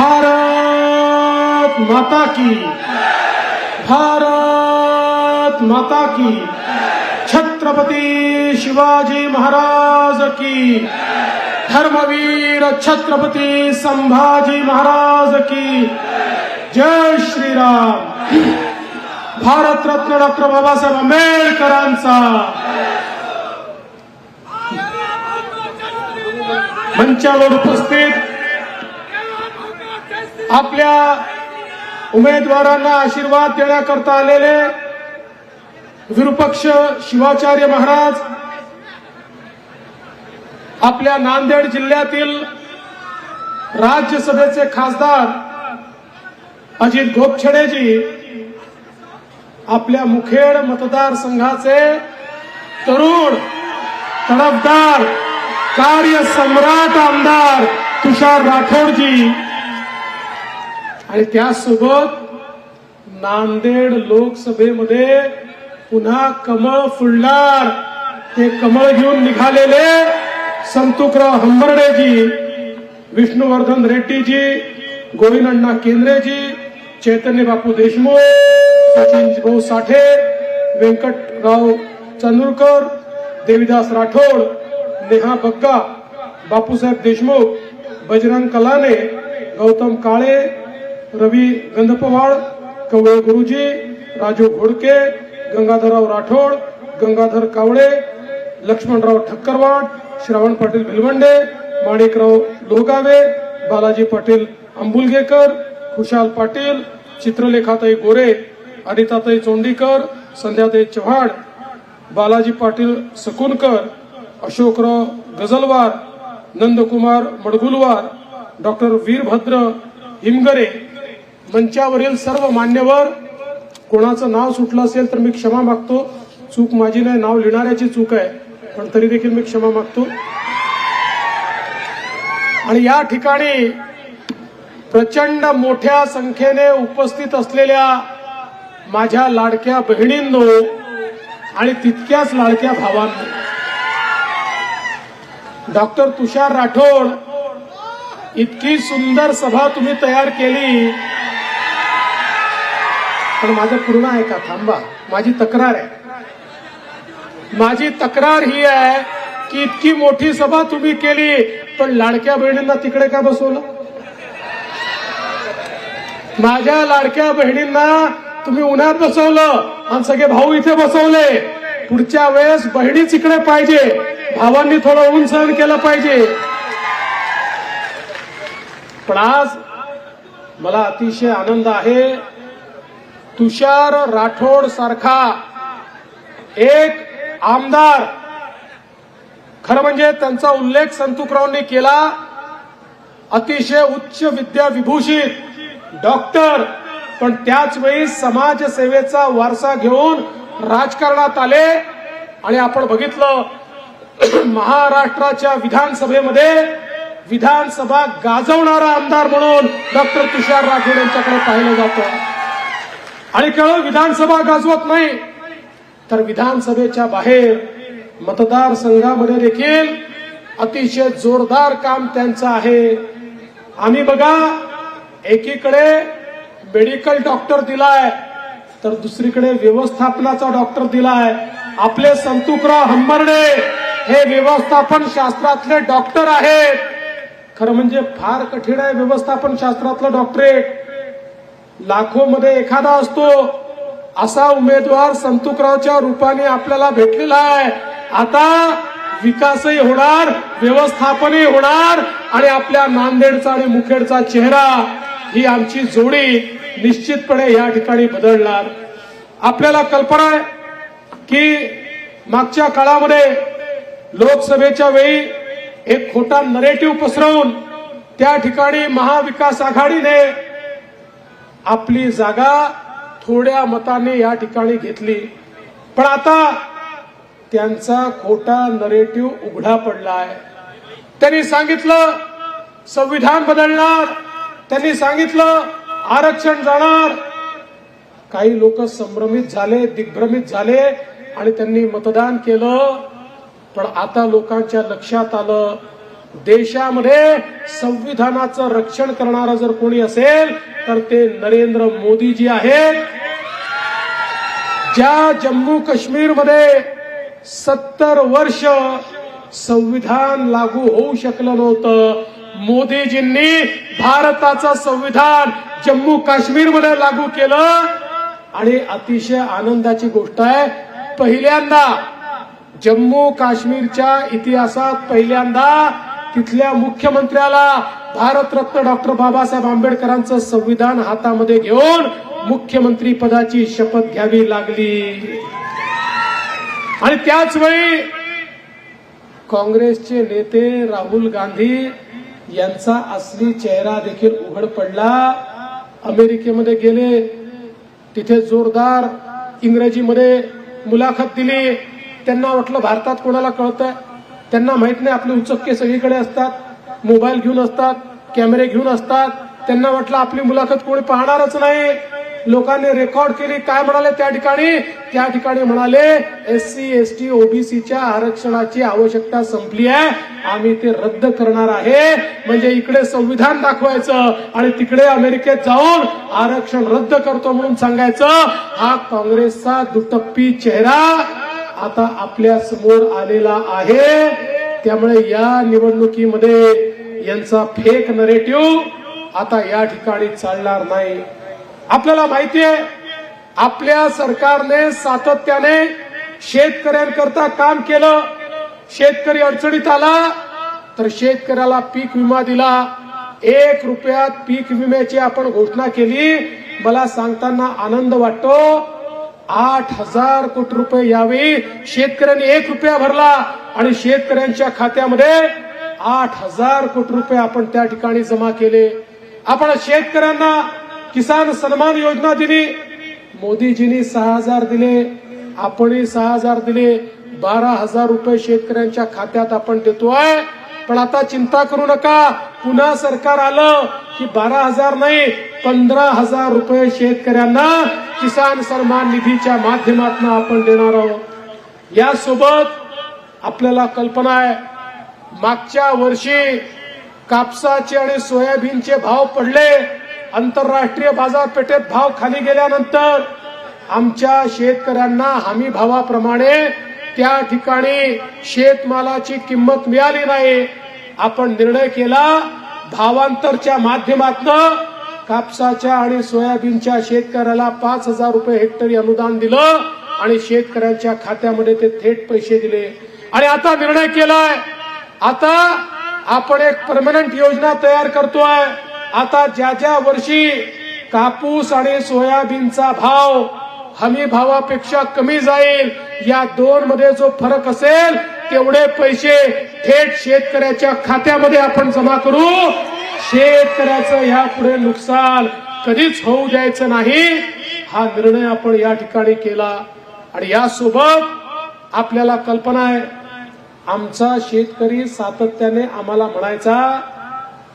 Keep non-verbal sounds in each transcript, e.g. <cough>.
भारत माता की। भारत माता की। छत्रपती शिवाजी महाराज की। धर्मवीर छत्रपती संभाजी महाराज की। जय श्रीराम। भारतरत्न डॉक्टर बाबासाहेब आंबेडकरांचा। मंचावर उपस्थित आपल्या उमेदवारांना आशीर्वाद देण्याकरता आलेले विरुपक्ष शिवाचार्य महाराज आपल्या नांदेड जिल्ह्यातील राज्यसभेचे खासदार अजित गोपछडेजी आपल्या मुखेड मतदारसंघाचे तरुण तडफदार कार्य सम्राट आमदार तुषार राठोडजी आणि त्यासोबत नांदेड लोकसभेमध्ये पुन्हा कमळ फुलणार. ते कमळ घेऊन निघालेले संतुकराव हंबर्डेजी विष्णुवर्धन रेड्डीजी गोविंदण्णा केंद्रेजी चैतन्य बापू देशमुख सचिन भाऊ साठे व्यंकटराव चंद्रकर देविदास राठोड नेहा बग्गा बापूसाहेब देशमुख बजरंग कलाने गौतम काळे रवी गंधपवाळ कवळे गुरुजी राजू घोडके गंगाधरराव राठोड गंगाधर कावळे लक्ष्मणराव ठक्करवाड श्रावण पाटील भिलवंडे माणिकराव लोगावे बालाजी पाटील अंबुलगेकर खुशाल पाटील चित्रलेखाताई गोरे अनिताताई चोंडीकर संध्याताई चव्हाण बालाजी पाटील सकुनकर अशोकराव गझलवार नंदकुमार मडगुलवार डॉक्टर वीरभद्र हिमगरे मंचावरील सर्व मान्यवर कोणाचं नाव सुटलं असेल तर मी क्षमा मागतो. चूक माझी नाही नाव लिहिणाऱ्याची चूक आहे पण तरी देखील मी क्षमा मागतो. आणि या ठिकाणी प्रचंड मोठ्या संख्येने उपस्थित असलेल्या माझ्या लाडक्या बहिणींनो आणि तितक्याच लाडक्या भावांनो. डॉक्टर तुषार राठोड इतकी सुंदर सभा तुम्ही तयार केली. पण माझं पूर्ण आहे का? थांबा. माझी तक्रार आहे. माझी तक्रार ही आहे की इतकी मोठी सभा तुम्ही केली पण लाडक्या बहिणींना तिकडे का बसवलं? माझ्या लाडक्या बहिणींना तुम्ही उन्हात बसवलं आणि सगळे भाऊ इथे बसवले. पुढच्या वेळेस बहिणीच इकडे पाहिजे. भावांनी थोडं ऊन सहन केलं पाहिजे. पण आज मला अतिशय आनंद आहे तुषार राठोड सारखा एक आमदार. खरं म्हणजे त्यांचा उल्लेख संतुकरावांनी केला. अतिशय उच्च विद्या विभूषित डॉक्टर. पण त्याच वेळी समाजसेवेचा वारसा घेऊन राजकारणात आले. आणि आपण बघितलं <clears throat> महाराष्ट्राच्या विधानसभेमध्ये विधानसभा गाजवणारा आमदार म्हणून डॉक्टर तुषार राठोड यांच्याकडे पाहिलं जातं. आणि केवळ विधानसभा गाजवत नाही तर विधानसभेच्या बाहेर मतदारसंघामध्ये देखील अतिशय जोरदार काम त्यांचं आहे. आम्ही बघा एकीकडे मेडिकल डॉक्टर दिलाय तर दुसरीकडे व्यवस्थापनाचा डॉक्टर दिलाय. आपले संतुकराव हंबर्डे हे व्यवस्थापन शास्त्रातले डॉक्टर आहेत. खरं म्हणजे फार कठीण आहे व्यवस्थापन शास्त्रातलं डॉक्टरेट लाखो मध्ये एखादा असतो असा उमेदवार संतुकरावच्या रूपाने आपल्याला भेटलेला आहे. आता विकासही होणार व्यवस्थापनही होणार आणि आपल्या नांदेडचा आणि मुखेडचा चेहरा ही आमची जोडी निश्चितपणे या ठिकाणी बदलणार. आपल्याला कल्पना आहे की मागच्या काळामध्ये लोकसभेच्या वेळी एक खोटा नरेटिव्ह पसरवून त्या ठिकाणी महाविकास आघाडीने आपली जागा थोड्या मताने या ठिकाणी घेतली. पण आता त्यांचा खोटा नरेटिव्ह उघडा पडला आहे. त्यांनी सांगितलं संविधान बदलणार. त्यांनी सांगितलं आरक्षण जाणार. काही लोक संभ्रमित झाले दिग्भ्रमित झाले आणि त्यांनी मतदान केलं. पण आता लोकांच्या लक्षात आलं देशामध्ये संविधानाचं रक्षण करणारं जर कोणी असेल तर ते नरेंद्र मोदीजी आहेत. ज्या जम्मू काश्मीरमध्ये सत्तर वर्ष संविधान लागू होऊ शकलं नव्हतं मोदीजींनी भारताचं संविधान जम्मू काश्मीरमध्ये लागू केलं. आणि अतिशय आनंदाची गोष्ट आहे पहिल्यांदा जम्मू काश्मीरच्या इतिहासात पहिल्यांदा तिथल्या मुख्यमंत्र्याला भारतरत्न डॉक्टर बाबासाहेब आंबेडकरांचं संविधान हातामध्ये घेऊन मुख्यमंत्री पदाची शपथ घ्यावी लागली. आणि त्याच वेळी काँग्रेसचे नेते राहुल गांधी यांचा असली चेहरा देखील उघड पडला. अमेरिकेमध्ये गेले. तिथे जोरदार इंग्रजीमध्ये मुलाखत दिली. त्यांना वाटलं भारतात कोणाला कळतंय? त्यांना माहीत नाही आपले उचक्के सगळीकडे असतात मोबाईल घेऊन असतात कॅमेरे घेऊन असतात. त्यांना वाटलं आपली मुलाखत कोणी पाहणारच नाही. लोकांनी रेकॉर्ड केली काय म्हणाले त्या ठिकाणी? त्या ठिकाणी म्हणाले एस सी एस टी ओबीसीच्या आरक्षणाची आवश्यकता संपली आहे. आम्ही ते रद्द करणार आहे. म्हणजे इकडे संविधान दाखवायचं आणि तिकडे अमेरिकेत जाऊन आरक्षण रद्द करतो म्हणून सांगायचं. हा काँग्रेसचा दुटप्पी चेहरा आता आपल्यासमोर आलेला आहे. त्यामुळे या निवडणुकीमध्ये यांचा फेक नरेटिव्ह आता या ठिकाणी चालणार नाही. आपल्याला माहिती आहे आपल्या सरकारने सातत्याने शेतकऱ्यांकरता काम केलं. शेतकरी अडचणीत आला तर शेतकऱ्याला पीक विमा दिला. एक रुपयात पीक विम्याची आपण घोषणा केली. मला सांगताना आनंद वाटतो. आठ हजार कोटी रुपये यावेळी शेतकऱ्यांनी एक रुपया भरला आणि शेतकऱ्यांच्या खात्यामध्ये आठ हजार कोटी रुपये आपण त्या ठिकाणी जमा केले. आपण शेतकऱ्यांना किसान सन्मान योजना दिली. मोदीजींनी सहा हजार दिले. आपणही सहा हजार दिले. बारा हजार रुपये शेतकऱ्यांच्या खात्यात आपण देतोय. पण आता चिंता करू नका. पुन्हा सरकार आलं की बारा हजार नाही पंधरा हजार रुपये शेतकऱ्यांना किसान सन्मान निधीच्या माध्यमातून आपण देणार आहोत. यासोबत आपल्याला कल्पना आहे मागच्या वर्षी कापसाचे आणि सोयाबीनचे भाव पडले. आंतरराष्ट्रीय बाजारपेठेत भाव खाली गेल्यानंतर आमच्या शेतकऱ्यांना हमी भावाप्रमाणे त्या ठिकाणी शेतमालाची किंमत मिळाली नाही. आपण निर्णय केला भावांतरच्या माध्यमातून कापसाच्या आणि सोयाबीनच्या शेतकऱ्याला पाच हजार रुपये हेक्टरी अनुदान दिलं आणि शेतकऱ्यांच्या खात्यामध्ये ते थेट पैसे दिले. आणि आता निर्णय केलाय. आता आपण एक परमनंट योजना तयार करतोय. आता ज्या ज्या वर्षी कापूस आणि सोयाबीनचा भाव हमी भावापेक्षा कमी जाईल या दोन मध्ये जो फरक असेल तेवढे पैसे थेट शेतकऱ्याच्या खात्यामध्ये आपण जमा करू. शेतकऱ्याचं यापुढे नुकसान कधीच होऊ द्यायचं नाही. हा निर्णय आपण या ठिकाणी केला. आणि यासोबत आपल्याला कल्पना आहे आमचा शेतकरी सातत्याने आम्हाला म्हणायचा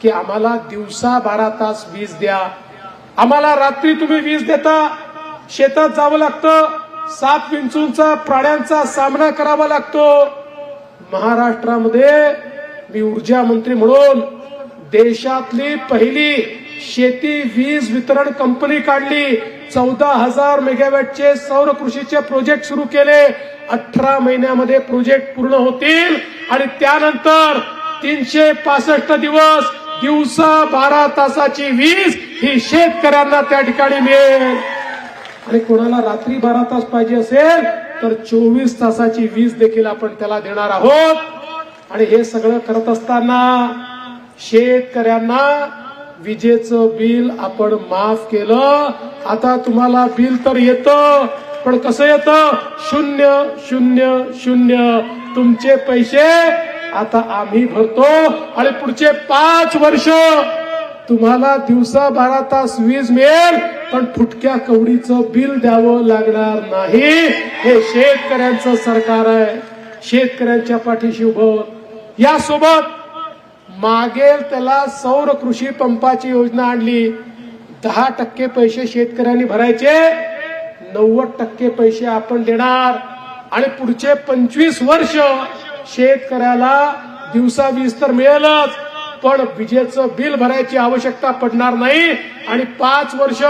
की आम्हाला दिवसा बारा तास वीज द्या. आम्हाला रात्री तुम्ही वीज देता. शेतात जावं लागतं. साप विंचूंचा प्राण्यांचा सामना करावा लागतो. महाराष्ट्रामध्ये मी ऊर्जा मंत्री म्हणून देशातली पहिली शेती वीज वितरण कंपनी काढली. चौदा हजार मेगावॅटचे सौर कृषीचे प्रोजेक्ट सुरू केले. अठरा महिन्यामध्ये प्रोजेक्ट पूर्ण होतील. आणि त्यानंतर तीनशे पासष्ट दिवस दिवसा बारा तासाची वीज ही शेतकऱ्यांना त्या ठिकाणी मिळेल. आणि कोणाला रात्री बारा तास पाहिजे असेल तर चोवीस तासाची वीज देखील आपण त्याला देणार आहोत. आणि हे सगळं करत असताना शेतकऱ्यांना विजेचं बिल आपण माफ केलं. आता तुम्हाला बिल तर येतं पण कसं येतं? शून्य शून्य शून्य. तुमचे पैसे आता आम्ही भरतो. आणि पुढचे पाच वर्ष तुम्हाला दिवसा बारा तास वीज मिळेल पण फुटक्या कवडीचं बिल द्यावं लागणार नाही. हे शेतकऱ्यांचं सरकार आहे. शेतकऱ्यांच्या पाठीशी उभं यासोबत मागेल त्याला सौर कृषी पंपाची योजना आणली. दहा टक्के पैसे शेतकऱ्यांनी भरायचे. नव्वद टक्के पैसे आपण देणार. आणि पुढचे पंचवीस वर्ष शेतकऱ्याला दिवसा वीज तर मिळेलच. पण विजेचं बिल भरायची आवश्यकता पडणार नाही. आणि पाच वर्ष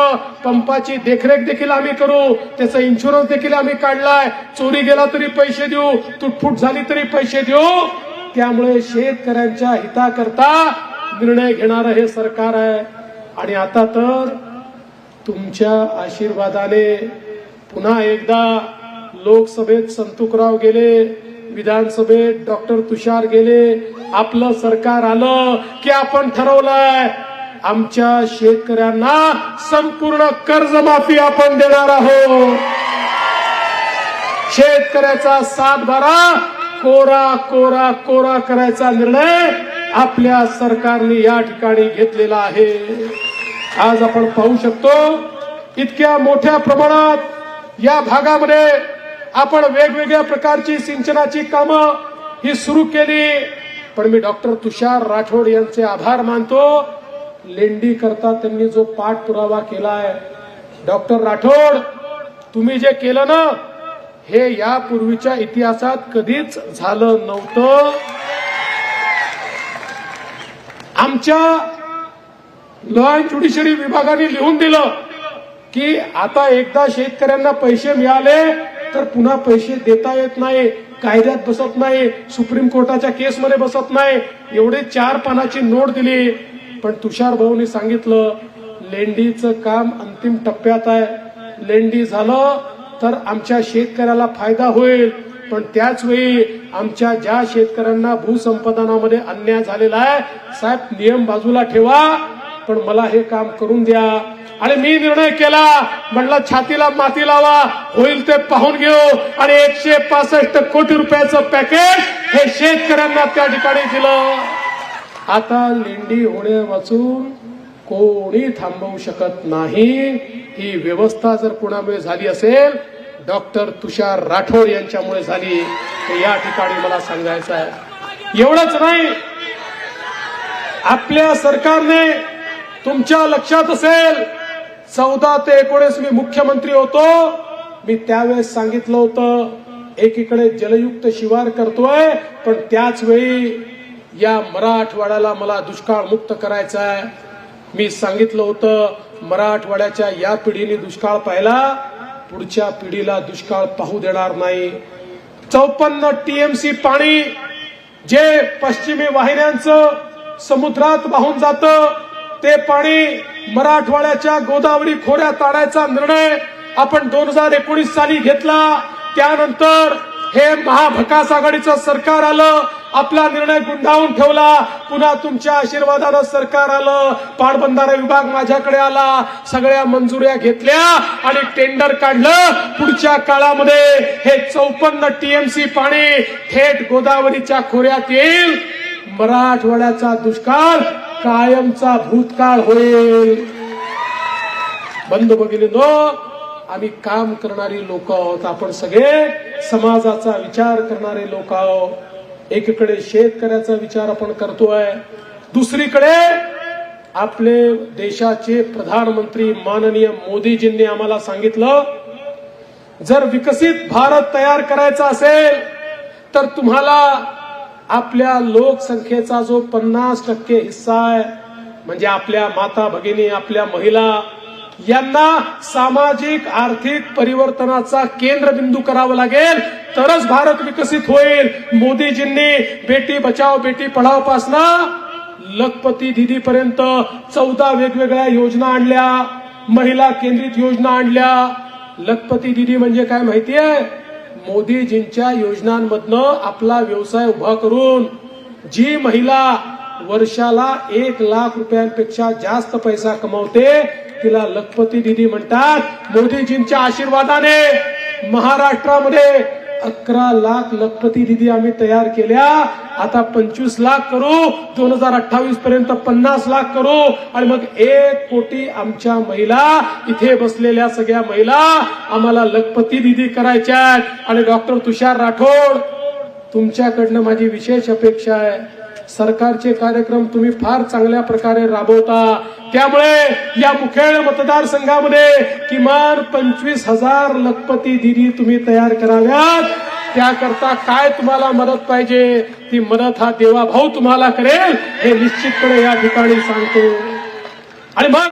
पंपाची देखरेख देखील आम्ही करू. त्याचा इन्शुरन्स देखील आम्ही काढलाय. चोरी गेला तरी पैसे देऊ. तुटफूट झाली तरी पैसे देऊ. त्यामुळे शेतकऱ्यांच्या हिताकरता निर्णय घेणारं हे सरकार आहे. आणि आता तर तुमच्या आशीर्वादाने पुन्हा एकदा लोकसभेत संतुकराव गेले विधानसभेत डॉक्टर तुषार गेले आपलं सरकार आलं की आपण ठरवलंय आमच्या शेतकऱ्यांना संपूर्ण कर्जमाफी आपण देणार आहोत. शेतकऱ्याचा सातबारा कोरा कोरा कोरा करायचा निर्णय आपल्या सरकारने या ठिकाणी घेतलेला आहे. आज आपण पाहू शकतो इतक्या मोठ्या प्रमाणात या भागामध्ये आपण वेगवेगळ्या प्रकारची सिंचनाची कामं ही सुरू केली. पण मी डॉक्टर तुषार राठोड यांचे आभार मानतो. लेंडी करता त्यांनी जो पाठपुरावा केलाय. डॉक्टर राठोड तुम्ही जे केलं ना हे यापूर्वीच्या इतिहासात कधीच झालं नव्हतं. आमच्या लॉ अँड ज्युडिशरी विभागाने लिहून दिलं की आता एकदा शेतकऱ्यांना पैसे मिळाले तर पुन्हा पैसे देता येत नाही कायद्यात बसत नाही सुप्रीम कोर्टाच्या केसमध्ये बसत नाही. एवढे चार पानाची नोट दिली. पण तुषार भाऊनी सांगितलं लेंडीचं काम अंतिम टप्प्यात आहे. लेंडी झालं तर आमच्या शेतकऱ्याला फायदा होईल. पण त्याच वेळी आमच्या ज्या शेतकऱ्यांना भूसंपादनामध्ये अन्याय झालेला आहे साहेब नियम बाजूला ठेवा. पण मला हे काम करून द्या. आणि मी निर्णय केला म्हणलं छातीला माती लावा होईल ते पाहून घेऊ. आणि एकशे पासष्ट कोटी रुपयाचं पॅकेज हे शेतकऱ्यांना त्या ठिकाणी दिलं. आता लेंडी होण्या वाचून कोणी थांबवू शकत नाही. ही व्यवस्था जर कोणामुळे झाली असेल डॉक्टर तुषार राठोड यांच्यामुळे झाली हे या ठिकाणी मला सांगायचं आहे. एवढंच नाही. आपल्या सरकारने तुमच्या लक्षात असेल चौदा ते एकोणीस मी मुख्यमंत्री होतो. मी त्यावेळेस सांगितलं होतं एकीकडे जलयुक्त शिवार करतोय पण त्याच वेळी या मराठवाड्याला मला दुष्काळ मुक्त करायचा आहे मी सांगितलं होतं मराठवाड्याच्या या पिढीने दुष्काळ पाहिला पुढच्या पिढीला दुष्काळ पाहू देणार नाही. चौपन्न टीएमसी पाणी जे पश्चिमी वाहिन्यांचं समुद्रात वाहून जातं ते पाणी मराठवाड्याच्या गोदावरी खोऱ्यात आणायचा निर्णय आपण दोन हजार एकोणीस साली घेतला. त्यानंतर हे महाभकास आघाडीचं सरकार आलं आपला निर्णय गुंडाळून ठेवला. पुन्हा तुमच्या आशीर्वादानं सरकार आलं. पाटबंधारा विभाग माझ्याकडे आला. सगळ्या मंजुऱ्या घेतल्या आणि टेंडर काढलं. पुढच्या काळामध्ये हे चौपन्न टीएमसी पाणी थेट गोदावरीच्या खोऱ्यात येईल. मराठवाड्याचा दुष्काळ कायमचा भूतकाळ होईल. बंधू भगिनीनो आम्ही काम करणारी लोक आहोत. आपण सगळे समाजाचा विचार करणारे लोक आहोत. एकीकडे शेतकऱ्याचा विचार आपण करतोय. दुसरीकडे आपले देशाचे प्रधानमंत्री माननीय मोदीजींनी आम्हाला सांगितलं जर विकसित भारत तयार करायचा असेल तर तुम्हाला आपल्या लोकसंख्येचा जो पन्नास टक्के हिस्सा आहे म्हणजे आपल्या माता भगिनी आपल्या महिला यांना सामाजिक आर्थिक परिवर्तनाचा केंद्रबिंदू करावं लागेल. तरच भारत विकसित होईल. मोदीजींनी बेटी बचाव बेटी पढावपासनं लखपती दिदी पर्यंत चौदा वेगवेगळ्या योजना आणल्या महिला केंद्रित योजना आणल्या. लखपती दिदी म्हणजे काय माहितीये? मोदीजींच्या योजनांमधनं आपला व्यवसाय उभा करून जी महिला वर्षाला एक लाख रुपयांपेक्षा जास्त पैसा कमवते तिला लखपती दिदी म्हणतात. मोदीजींच्या आशीर्वादाने महाराष्ट्रामध्ये अकरा लाख लखपती दिदी आम्ही तयार केल्या. आता पंचवीस लाख करू. दोन हजार अठ्ठावीस पर्यंत पन्नास लाख करू. आणि मग एक कोटी आमच्या महिला इथे बसलेल्या सगळ्या महिला आम्हाला लखपती दिदी करायच्या आहेत आणि डॉक्टर तुषार राठोड तुमच्याकडनं माझी विशेष अपेक्षा आहे. सरकारचे कार्यक्रम तुम्ही फार चांगल्या प्रकारे राबवता. त्यामुळे या मुखेड मतदारसंघामध्ये किमान पंचवीस हजार लखपती दिदी तुम्ही तयार कराव्यात. त्याकरता काय तुम्हाला मदत पाहिजे ती मदत हा देवाभाऊ तुम्हाला करेल हे निश्चितपणे या ठिकाणी सांगतो. आणि मग